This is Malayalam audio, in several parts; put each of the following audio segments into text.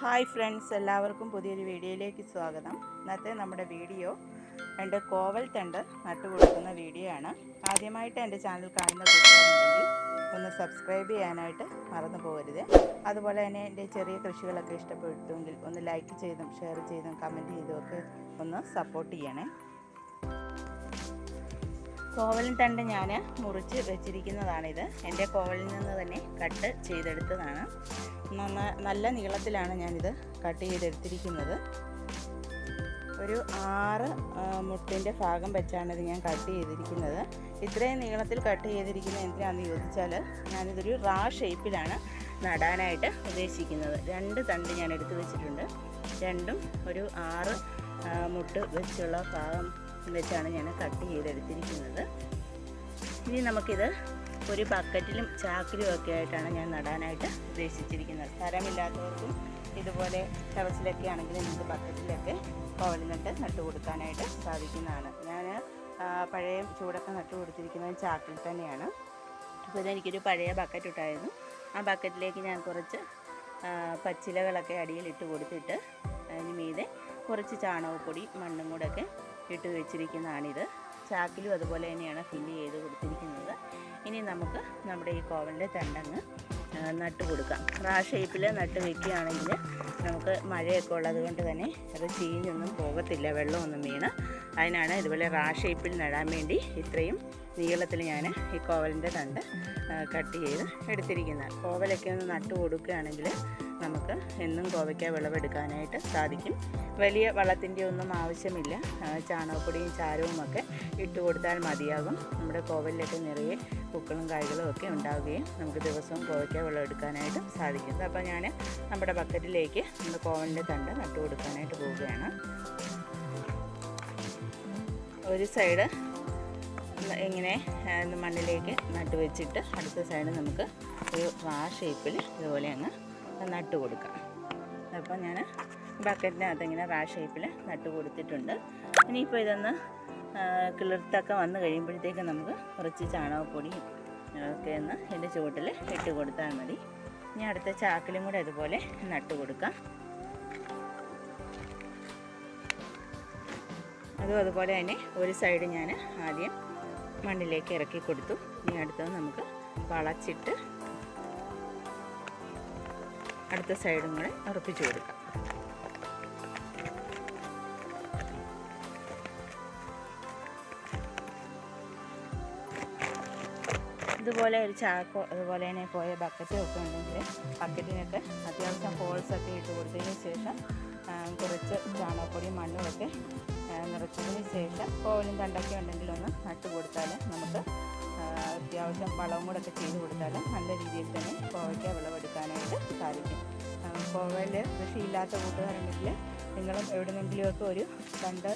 ഹായ് ഫ്രണ്ട്സ് എല്ലാവർക്കും പുതിയൊരു വീഡിയോയിലേക്ക് സ്വാഗതം. ഇന്നത്തെ നമ്മുടെ വീഡിയോ എന്റെ കോവൽ തണ്ട് നട്ടുകൊടുക്കുന്ന വീഡിയോ ആണ്. ആദ്യമായിട്ട് എന്റെ ചാനൽ കാണുന്ന കൂട്ടുകാരുണ്ടെങ്കിൽ ഒന്ന് സബ്സ്ക്രൈബ് ചെയ്യാനായിട്ട് മറന്നു പോകരുത്. അതുപോലെ തന്നെ എന്റെ ചെറിയ കൃഷികളൊക്കെ ഇഷ്ടപ്പെട്ടുമെങ്കിൽ ഒന്ന് ലൈക്ക് ചെയ്തും ഷെയർ ചെയ്തും കമന്റ് ചെയ്തും ഒക്കെ ഒന്ന് സപ്പോർട്ട് ചെയ്യണേ. കോവലിൻ തണ്ട് ഞാൻ മുറിച്ച് വെച്ചിരിക്കുന്നതാണിത്. എന്റെ കോവലിൽ നിന്ന് തന്നെ കട്ട് ചെയ്തെടുത്തതാണ്. നല്ല നീളത്തിലാണ് ഞാനിത് കട്ട് ചെയ്തെടുത്തിരിക്കുന്നത്. ഒരു ആറ് മുട്ടിന്റെ ഭാഗം വെച്ചാണ് ഇത് ഞാൻ കട്ട് ചെയ്തിരിക്കുന്നത്. ഇത്രയും നീളത്തിൽ കട്ട് ചെയ്തിരിക്കുന്നത് എന്തിനാണെന്ന് ചോദിച്ചാൽ ഞാനിതൊരു റാ ഷേപ്പിലാണ് നടാനായിട്ട് ഉദ്ദേശിക്കുന്നത്. രണ്ട് തണ്ട് ഞാൻ എടുത്തു വെച്ചിട്ടുണ്ട്. രണ്ടും ഒരു ആറ് മുട്ട് വെച്ചുള്ള ഭാഗം വെച്ചാണ് ഞാൻ കട്ട് ചെയ്തെടുത്തിരിക്കുന്നത്. ഇനി നമുക്കിത് ഒരു ബക്കറ്റിലും ചാക്കിലും ഒക്കെ ആയിട്ടാണ് ഞാൻ നടാനായിട്ട് ഉദ്ദേശിച്ചിരിക്കുന്നത്. സ്ഥലമില്ലാത്തവർക്കും ഇതുപോലെ ടെറസിലൊക്കെ ആണെങ്കിൽ നമുക്ക് ബക്കറ്റിലൊക്കെ കോവലിനട്ട് നട്ടു കൊടുക്കാനായിട്ട് സാധിക്കുന്നതാണ്. ഞാൻ പഴയ ചൂടൊക്കെ നട്ടു കൊടുത്തിരിക്കുന്നത് ചാക്കിൽ തന്നെയാണ്. അപ്പോൾ ഇതെനിക്കൊരു പഴയ ബക്കറ്റ് ഉണ്ടായിരുന്നു ആ ബക്കറ്റിലേക്ക് ഞാൻ കുറച്ച് പച്ചിലകളൊക്കെ അടിയിൽ ഇട്ട് കൊടുത്തിട്ട് അതിന് മീതെ കുറച്ച് ചാണകപ്പൊടി മണ്ണും കൂടെയൊക്കെ ഇട്ട് വെച്ചിരിക്കുന്നതാണിത്. ചാക്കിലും അതുപോലെ തന്നെയാണ് ഫില്ല് ചെയ്ത് കൊടുത്തിരിക്കുന്നത്. ഇനി നമുക്ക് നമ്മുടെ ഈ കോവലിന്റെ തണ്ടങ്ങ് നട്ട് കൊടുക്കാം. റാ ഷേപ്പിൽ നട്ട് വെക്കുകയാണെങ്കിൽ നമുക്ക് മഴയൊക്കെ ഉള്ളത് കൊണ്ട് തന്നെ അത് ചീഞ്ഞൊന്നും പോകത്തില്ല വെള്ളമൊന്നും വീണ്. അതിനാണ് ഇതുപോലെ റാ ഷേപ്പിൽ നടാൻ വേണ്ടി ഇത്രയും നീളത്തിൽ ഞാൻ ഈ കോവലിന്റെ തണ്ട് കട്ട് ചെയ്ത് എടുത്തിരിക്കുന്നത്. കോവലൊക്കെ ഒന്ന് നട്ട് കൊടുക്കുകയാണെങ്കിൽ നമുക്ക് എന്നും കോവയ്ക്ക വിളവെടുക്കാനായിട്ട് സാധിക്കും. വലിയ വളത്തിന്റെ ഒന്നും ആവശ്യമില്ല. ചാണകപ്പൊടിയും ചാരവും ഒക്കെ ഇട്ട് കൊടുത്താൽ മതിയാകും. നമ്മുടെ കോവലിലൊക്കെ നിറയെ പൂക്കളും കായ്കളും ഒക്കെ ഉണ്ടാവുകയും നമുക്ക് ദിവസവും കോവയ്ക്ക വിളവെടുക്കാനായിട്ട് സാധിക്കും. അപ്പോൾ ഞാൻ നമ്മുടെ ബക്കറ്റിലേക്ക് നമ്മുടെ കോവലിന്റെ തണ്ട് നട്ട് കൊടുക്കാനായിട്ട് പോവുകയാണ്. ഒരു സൈഡ് ഇങ്ങനെ മണ്ണിലേക്ക് നട്ട് വെച്ചിട്ട് അടുത്ത സൈഡ് നമുക്ക് ഒരു വാ ഷേപ്പിൽ ഇതുപോലെ അങ്ങ് നട്ട് കൊടുക്കാം. അപ്പോൾ ഞാൻ ബക്കറ്റിനകത്ത് ഇങ്ങനെ റാ ഷേപ്പിൽ നട്ട് കൊടുത്തിട്ടുണ്ട്. ഇനിയിപ്പോൾ ഇതൊന്ന് കിളിർത്തൊക്കെ വന്ന് കഴിയുമ്പോഴത്തേക്ക് നമുക്ക് കുറച്ച് ചാണകപ്പൊടിയും ഒക്കെ ഒന്ന് ഇതിന്റെ ചുവട്ടിൽ ഇട്ട് കൊടുത്താൽ മതി. ഇനി അടുത്ത ചാക്കിലും കൂടെ ഇതുപോലെ നട്ട് കൊടുക്കാം. അതും അതുപോലെ തന്നെ ഒരു സൈഡ് ഞാൻ ആദ്യം മണ്ണിലേക്ക് ഇറക്കി കൊടുത്തു. ഇനി അടുത്തത് നമുക്ക് വളച്ചിട്ട് അടുത്ത സൈഡും കൂടെ ഉറപ്പിച്ചു കൊടുക്കാം. ഇതുപോലെ ഒരു ചാക്കോ അതുപോലെ തന്നെ പോയ ബക്കറ്റോ ഒക്കെ ഉണ്ടെങ്കിൽ ബക്കറ്റിനൊക്കെ അത്യാവശ്യം ഹോൾസൊക്കെ ഇട്ട് കൊടുത്തതിന് ശേഷം കുറച്ച് ചാണകപ്പൊടിയും മണ്ണും ഒക്കെ നിറച്ചതിന് ശേഷം കോവലും തണ്ടൊക്കെ ഉണ്ടെങ്കിൽ ഒന്ന് നട്ട് കൊടുത്താൽ നമുക്ക് അത്യാവശ്യം വളവും കൂടെ ഒക്കെ ചെയ്ത് കൊടുത്താൽ നല്ല രീതിയിൽ തന്നെ കോവയ്ക്ക വിളവെടുക്കാനായിട്ട് സാധിക്കും. കോവയിൽ കൃഷിയില്ലാത്ത കൂട്ടുകാരുണ്ടെങ്കിൽ നിങ്ങളും എവിടെന്നെങ്കിലുമൊക്കെ ഒരു തണ്ട്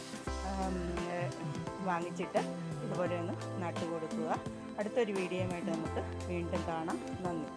വാങ്ങിച്ചിട്ട് ഇതുപോലെ ഒന്ന് നട്ടു കൊടുക്കുക. അടുത്തൊരു വീഡിയോയുമായിട്ട് നമുക്ക് വീണ്ടും കാണാം. നന്ദി.